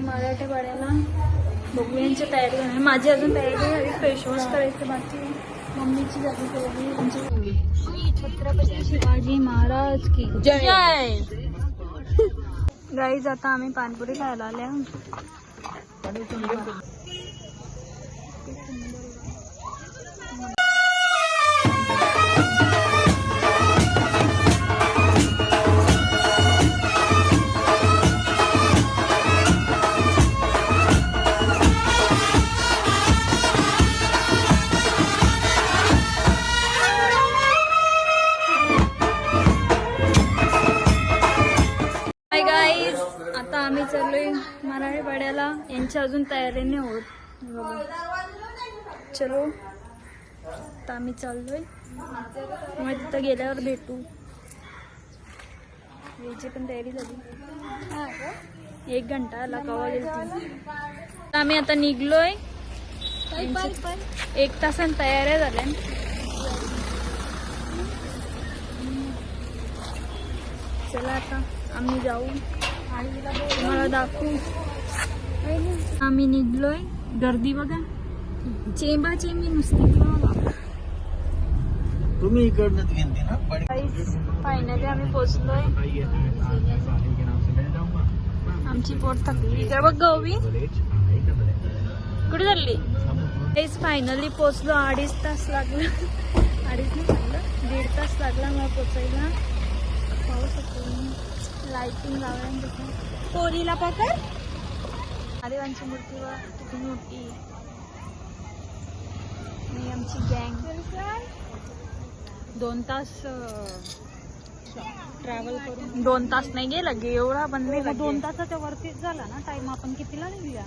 मराठे पाड्याला बघू यांची तयारी आहे माझी अजून तयारी झाली. फेस वॉश करायचं बाकी. मम्मीची झाली तयारी आमची श्री छत्रपती शिवाजी महाराज की जय. गाईज आता आम्ही पानपुरी खायला आल्या. आम्ही चाललोय मराठी यांची अजून तयारी नाही होत. चलो. तर आम्ही चाललोय. मग तिथं गेल्यावर भेटू. याची पण तयारी झाली. एक घंटा आला कवा गेली आम्ही आता निघलोय. एक तासान तयाऱ्या झाल्या. चला आता आम्ही जाऊ. तुम्हाला दाखवू. आम्ही निघलोय. गर्दी बघा. चेंबा चेंबी नुसती. तुम्ही इकडनंच घेते ना. पण फायनली आम्ही पोचलोय आमची पोट थकली. इकडे बघ गौवी कुठे चालली? तेच फायनली पोचलो अडीच तास लागला. अडीच नाही लागलं दीड तास लागला मला पोचायला. पाहू शकतो लाइटिंग लावल्या पोरीला पकड. महादेवांची मूर्ती वा किती मोठी आणि आमची गँग दोन तास ट्रॅव्हल करून. दोन तास नाही गेला गे एवढा पण नाही दोन दोन तासाच्या वरतीच झाला ना टाइम आपण कितीला निघूया?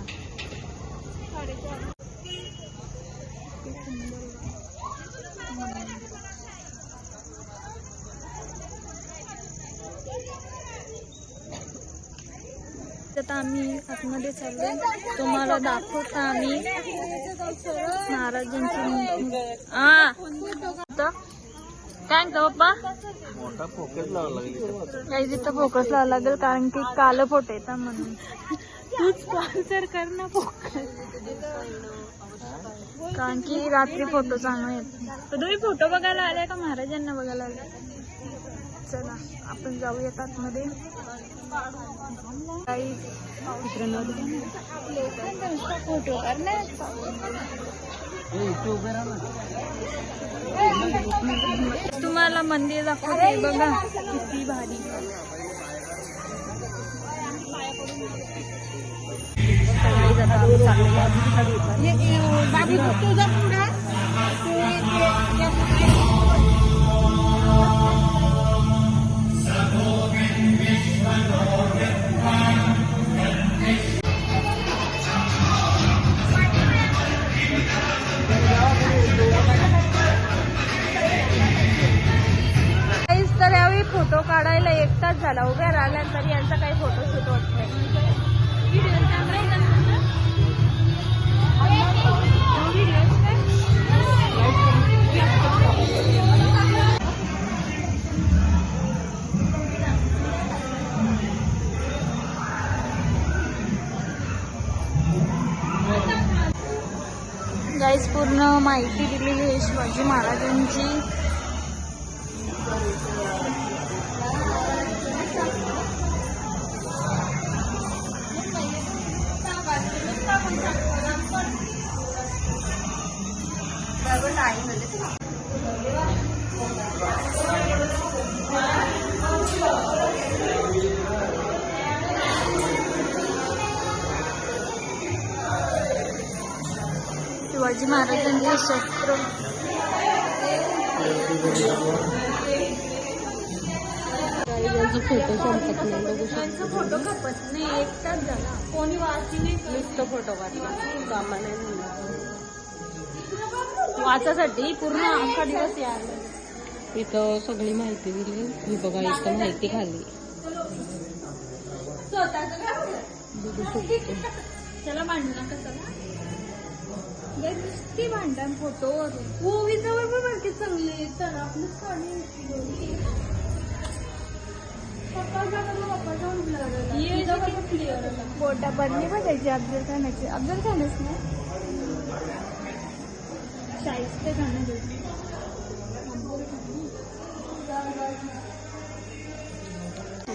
आता आम्ही आतमध्ये चाललो तुम्हाला दाखवतो आम्ही. महाराजांची. हा काय पप्पा? मोठा फोकस लावा लागली काही तिथं फोकस लावा लागेल कारण की काल फोटो येतात म्हणून. तूच स्पॉन्सर कर ना कारण की रात्री फोटो चांगला येत तुम्ही फोटो बघायला आले का? महाराजांना बघायला आले चला आपण जाऊयात आतमध्ये काही फोटो तुम्हाला मंदिर दाखवते बघा किती भारी सकाळी बाबी तुझा पुढा फोटो काढायला एक तास झाला. उभ्या राहिल्या तरी यांचा काही फोटो शूट होत नाही. माहिती दिलेली आहे शिवाजी महाराजांची. शिवाजी महाराजांचे शस्त्र. फोटो संपत नाही बघू त्यांचा फोटो खपत नाही एक तास झाला. कोणी वाचली नाही नुसतं फोटो वाचासाठी पूर्ण अख्खा दिवस यायला इथं सगळी माहिती दिली. ही बघा इथं माहिती खाली. बघू शकतो. त्याला भांडू नका चला नुसती भांडण फोटोवर ओवीजवळ पण बाकी चांगले तर आपलं बोटा बदली बघायची अफजल खानाची. अफजल खानच ना शाहिस्ते खान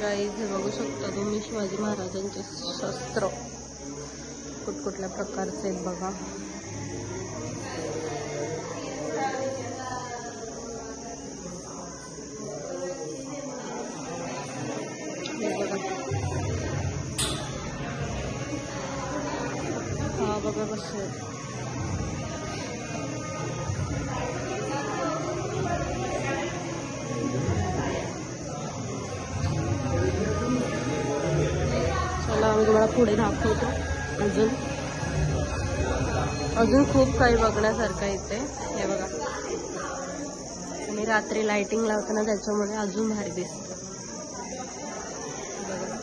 गाईज हे बघू शकता तुम्ही शिवाजी महाराजांचे शस्त्र. कुठकुठल्या प्रकारचे आहेत बघा. बघा कसं चला आम्ही तुम्हाला पुढे दाखवतो. अजून. अजून खूप काही बघण्यासारखं आहे इथे. हे बघा. तुम्ही रात्री लाइटिंग लावतो ना त्याच्यामुळे अजून भारी दिसतं. बघा.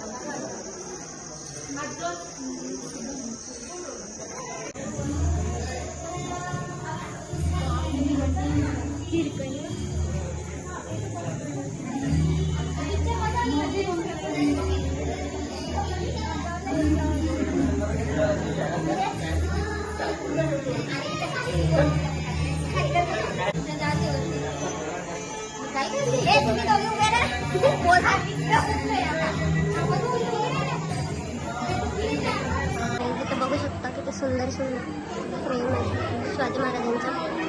बघू शकता किती सुंदर सुंदर फ्रेम आहे शिवाजी महाराजांचं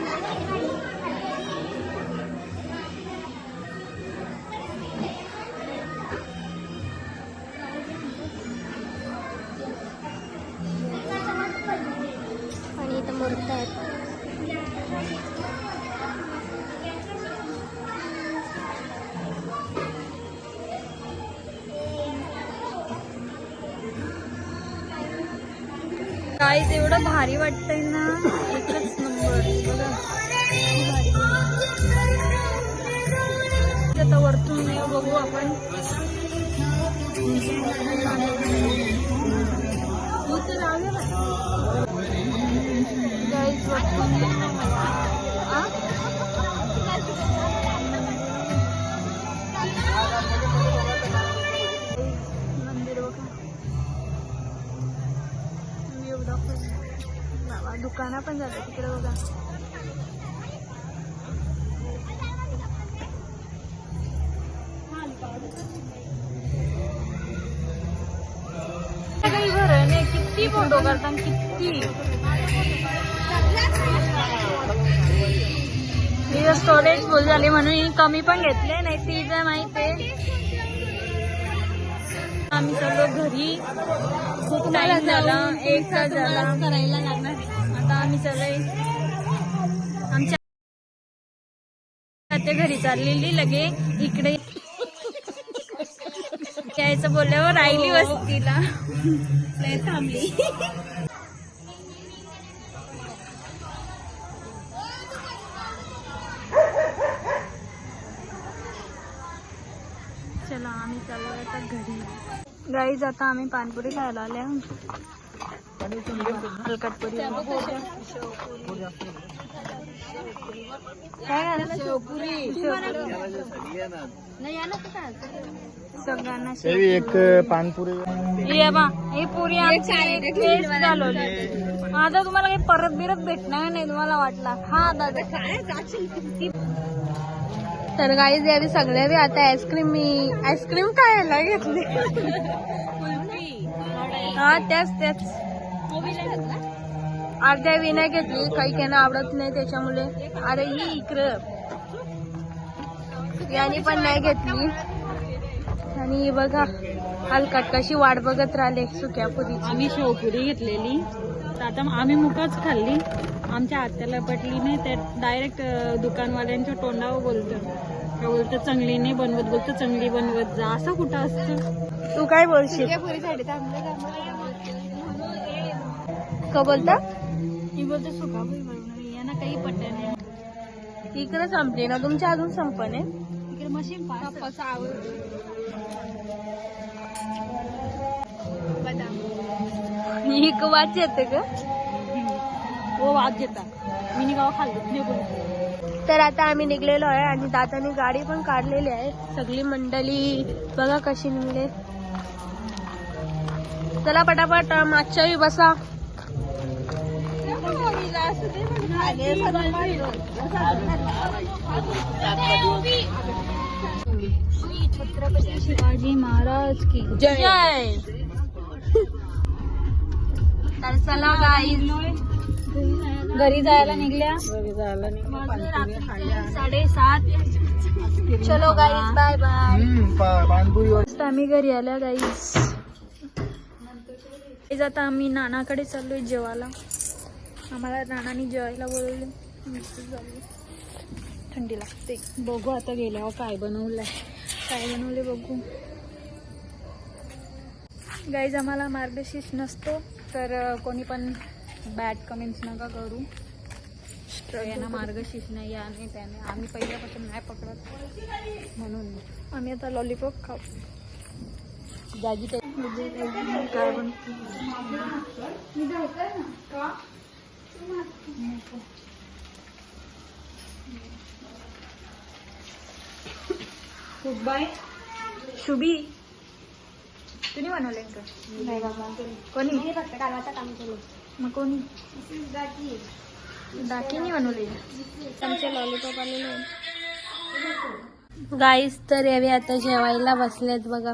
काय एवढं भारी वाटतंय ना. एकच नंबर बघा. आता वरतून येऊ बघू आपण. तू तर ना. पण जातात तिकडे बघा. काही किती फोटो काढतात किती? स्टोरेज फुल झाली म्हणून कमी पण घेतले नाही ती जर माहिती आहे. आम्ही चाललो घरी. खूप टाइम झाला एक तास झाला. करायला लागणार आम्ही चाललोय आमच्या ते घरी चाललेली लगे इकडे. यायचं बोलल्यावर राहिली वस्तीला. लय थांबली. चला आम्ही चाललो आता घरी. गाईज आता आम्ही पानपुरी खायला आले हलकटपुरी काय खायला? सगळ्यांना एक पानपुरी. ये बा ही पुरी आमची आता तुम्हाला काही परत बिरत भेटणार नाही तुम्हाला वाटला. हा दादा. तर गाईज यावी सगळ्या बी आता आईस्क्रीम मी आईस्क्रीम खायला घेतली. हा त्याच त्याच अर्ध्या विना घेतली. काही काही आवडत नाही त्याच्यामुळे. अरे ही इकडं. याने पण नाही घेतली. आणि ही बघा हलकट कशी वाट बघत राहिले सुक्या पुरीची. आम्ही शेवपुरी घेतलेली. तर आता आम्ही मुकच खाल्ली. आमच्या आत्याला पटली नाही. ते डायरेक्ट दुकानवाल्यांच्या तोंडावर बोलतं. काय बोलतं चांगली नाही बनवत. बोलतं चांगली बनवत जा. असं कुठं असतं? तू काय बोलशील? का बोलता? ही बोलते सुकापुरी बनवली यांना काही पटलं नाही. इकडे संपली ना तुमच्या अजून संपन आहे इकडे मशीन पास ही वाच येते का हो वाद घेतात मी गाव खाल्लं तर आता आम्ही निघलेलो आहे आणि दादाने गाडी पण काढलेली आहे. सगळी मंडळी बघा कशी निघले. चला पटापट मागच्याही बसा. छत्रपती शिवाजी महाराज की जय तर चला गाईज घरी जायला निघल्या साडेसात चलो गाईज बाय बाय आम्ही घरी आल्या गाईस आता आम्ही नानाकडे चाललोय जेवायला. आम्हाला नानाने जेवायला बोलवले. थंडी लागते. बघू आता गेल्यावर काय बनवलंय. काय बनवले बघू. गाईज आम्हाला मार्गशीर्ष नसतो तर कोणी पण बॅड कमेंट्स नका करू. यांना मार्गशीर्ष नाही आणि त्याने. आम्ही पहिल्यापासून नाही पकडत. म्हणून आम्ही आता लॉलीपॉप खाऊ. दाजी ते काय पण बाय शुभी तुम्ही बनवले का? नाही बाबा. कोणी? मी फक्त कालवाचं काम केलं मग कोणी? बनवले आमचे लॉलीपॉप आलेले गाईस तर यावे आता जेवायला बसलेत बघा.